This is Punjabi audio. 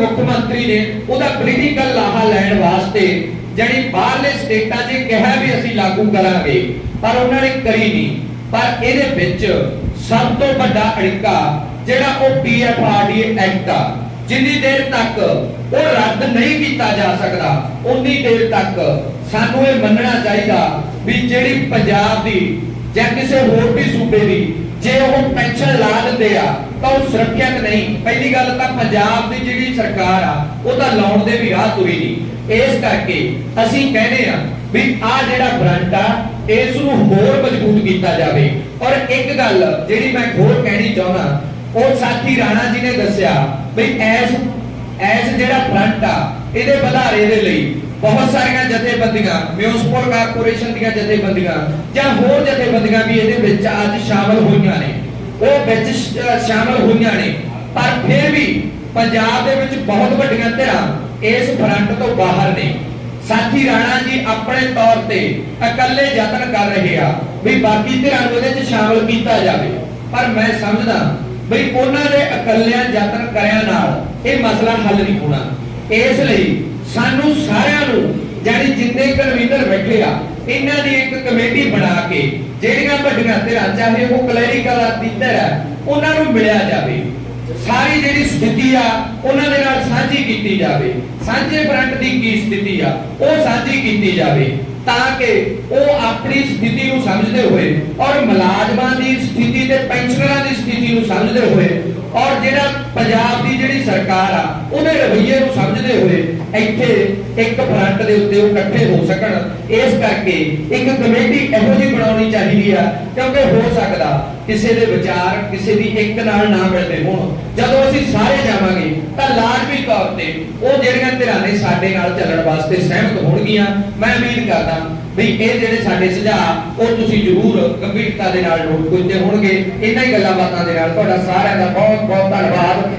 ਮੁੱਖ ਮੰਤਰੀ ਨੇ ਉਹਦਾ ਪੋਲੀਟੀਕਲ ਲਾਹਾ ਲੈਣ ਵਾਸਤੇ ਜਿਹੜੀ ਬਾਹਰਲੇ ਸਟੇਟਾਂ 'ਚ ਕਿਹਾ ਵੀ ਅਸੀਂ ਲਾਗੂ ਕਰਾਂਗੇ, ਪਰ ਉਹਨਾਂ ਨੇ ਕਰੀ ਨਹੀਂ। ਪਰ ਇਹਦੇ ਵਿੱਚ ਸਭ ਤੋਂ ਵੱਡਾ ਅੜਿੱਕਾ ਜਿਹੜਾ ਉਹ ਪੀਐਫਆਰਡੀ ਐਕਟ ਆ, ਜਿੰਨੀ ਦੇਰ ਤੱਕ ਉਹ ਰੱਦ ਨਹੀਂ ਕੀਤਾ ਜਾ ਸਕਦਾ ਉਨੀ ਦੇਰ ਤੱਕ ਸਾਨੂੰ ਇਹ ਮੰਨਣਾ ਚਾਹੀਦਾ ਵੀ ਜਿਹੜੀ ਪੰਜਾਬ ਦੀ ਜਾਂ ਕਿਸੇ ਹੋਰ ਵੀ ਸੂਬੇ ਦੀ ਜੇ ਉਹ ਪੈਨਸ਼ਨ ਲਾ ਦਿੰਦੇ ਆ ਤਾਂ ਉਹ ਸੁਰੱਖਿਅਤ ਨਹੀਂ। ਪਹਿਲੀ ਗੱਲ ਤਾਂ ਪੰਜਾਬ ਦੀ ਜਿਹੜੀ ਸਰਕਾਰ ਆ, ਉਹ ਤਾਂ ਲਾਉਣ ਦੇ ਵੀ ਰਾਹ ਤੁਰੀ ਨਹੀਂ। ਇਸ ਕਰਕੇ ਅਸੀਂ ਕਹਿੰਦੇ ਆ ਵੀ ਆ ਜਿਹੜਾ ਫਰੰਟ ਆ, ਇਸ ਨੂੰ ਹੋਰ ਮਜ਼ਬੂਤ ਕੀਤਾ ਜਾਵੇ। ਔਰ ਇੱਕ ਗੱਲ ਜਿਹੜੀ ਮੈਂ ਹੋਰ ਕਹਿਣੀ ਚਾਹੁੰਦਾ, ਉਹ ਸਾਥੀ ਰਾਣਾ ਜੀ ਨੇ ਦੱਸਿਆ ਵੀ ਐਸ ਐਸ ਜਿਹੜਾ ਫਰੰਟ ਆ, ਇਹਦੇ ਵਧਾਰੇ ਦੇ ਲਈ ਬਹੁਤ ਸਾਰੀਆਂ ਜਥੇਬੰਦੀਆਂ ਮਿਊਨਿਸਪਲ ਕਾਰਪੋਰੇਸ਼ਨ ਦੀਆਂ ਜਥੇਬੰਦੀਆਂ ਜਾਂ ਹੋਰ ਜਥੇਬੰਦੀਆਂ ਵੀ ਇਹਦੇ ਵਿੱਚ ਅੱਜ ਸ਼ਾਮਲ ਹੋਈਆਂ ਨੇ। ਉਹ ਵਿੱਚ ਸ਼ਾਮਲ ਹੋਈਆਂ ਨੇ। ਪਰ ਫਿਰ ਵੀ ਪੰਜਾਬ ਦੇ ਵਿੱਚ ਬਹੁਤ ਵੱਡੀਆਂ ਧਿਰਾਂ ਇਸ ਫਰੰਟ ਤੋਂ ਬਾਹਰ ਨੇ। ਸਾਥੀ ਰਾਣਾ ਜੀ ਆਪਣੇ ਤੌਰ ਤੇ ਇਕੱਲੇ ਯਤਨ ਕਰ ਰਹੇ ਆ ਵੀ ਬਾਕੀ ਧਿਰਾਂ ਨੂੰ ਇਹਦੇ ਵਿੱਚ ਸ਼ਾਮਲ ਕੀਤਾ ਜਾਵੇ। ਪਰ ਮੈਂ ਸਮਝਦਾ ਵੀ ਉਹਨਾਂ ਦੇ ਇਕੱਲਿਆਂ ਯਤਨ ਕਰਿਆਂ ਨਾਲ ਇਹ ਮਸਲਾ ਹੱਲ ਨਹੀਂ ਹੋਣਾ। ਇਸ ਲਈ ਸਾਨੂੰ ਸਾਰਿਆਂ ਨੂੰ ਜਾਨੀ ਜਿੰਨੇ ਕਨਵੀਨਰ ਬੈਠੇ ਆ, ਇਹਨਾਂ ਦੀ ਇੱਕ ਕਮੇਟੀ ਬਣਾ ਕੇ ਜਿਹੜੀਆਂ ਵੱਡੀਆਂ ਧਿਰਾਂ, ਚਾਹੇ ਉਹ ਕਲੈਰੀਕਲ ਧਿਰ ਹੈ ਉਹਨਾਂ ਨੂੰ ਮਿਲਿਆ ਜਾਵੇ। ਸਾਰੀ ਜਿਹੜੀ ਸਥਿਤੀ ਆ, ਉਹਨਾਂ ਦੇ ਨਾਲ ਸਾਂਝੀ ਕੀਤੀ ਜਾਵੇ। ਸਾਂਝੇ ਫਰੰਟ ਦੀ ਕੀ ਸਥਿਤੀ ਆ, ਉਹ ਸਾਂਝੀ ਕੀਤੀ ਜਾਵੇ ਤਾਂ ਕਿ ਉਹ ਆਪਣੀ ਸਥਿਤੀ ਨੂੰ ਸਮਝਦੇ ਹੋਏ ਔਰ ਮੁਲਾਜ਼ਮਾਂ ਦੀ ਸਥਿਤੀ ਤੇ ਪੈਨਸ਼ਨਰਾਂ ਦੀ ਸਥਿਤੀ ਨੂੰ ਸਮਝਦੇ ਹੋਏ ਔਰ ਜਿਹੜਾ ਪੰਜਾਬ ਸਰਕਾਰ ਆ, ਉਹਦੇ ਰਵੱਈਏ ਨੂੰ ਸਮਝਦੇ ਹੋਏ ਇੱਥੇ ਇੱਕ ਫਰੰਟ ਦੇ ਉੱਤੇ ਉਹ ਇਕੱਠੇ ਹੋ ਸਕਣ। ਇਸ ਕਰਕੇ ਇੱਕ ਕਮੇਟੀ ਇਹੋ ਜਿਹੀ ਬਣਾਉਣੀ ਚਾਹੀਦੀ ਆ, ਕਿਉਂਕਿ ਹੋ ਸਕਦਾ ਕਿਸੇ ਦੇ ਵਿਚਾਰ ਕਿਸੇ ਦੀ ਇੱਕ ਨਾਲ ਨਾ ਮਿਲਦੇ ਹੋਣ। ਜਦੋਂ ਅਸੀਂ ਸਾਰੇ ਜਾਵਾਂਗੇ, ਤਾਂ ਲਾਜ਼ਮੀ ਤੌਰ ਤੇ ਉਹ ਜਿਹੜੀਆਂ ਧਿਰਾਂ ਨੇ ਸਾਡੇ ਨਾਲ ਚੱਲਣ ਵਾਸਤੇ ਸਹਿਮਤ ਹੋਣਗੀਆਂ। ਮੈਂ ਉਮੀਦ ਕਰਦਾ ਵੀ ਇਹ ਜਿਹੜੇ ਸਾਡੇ ਸੁਝਾਅ, ਉਹ ਤੁਸੀਂ ਜ਼ਰੂਰ ਗੰਭੀਰਤਾ ਦੇ ਨਾਲ ਨੋਟ ਕੀਤੇ ਹੋਣਗੇ। ਇਹਨਾਂ ਹੀ ਗੱਲਾਂ ਬਾਤਾਂ ਦੇ ਨਾਲ ਤੁਹਾਡਾ ਸਾਰਿਆਂ ਦਾ ਬਹੁਤ ਬਹੁਤ ਧੰਨਵਾਦ।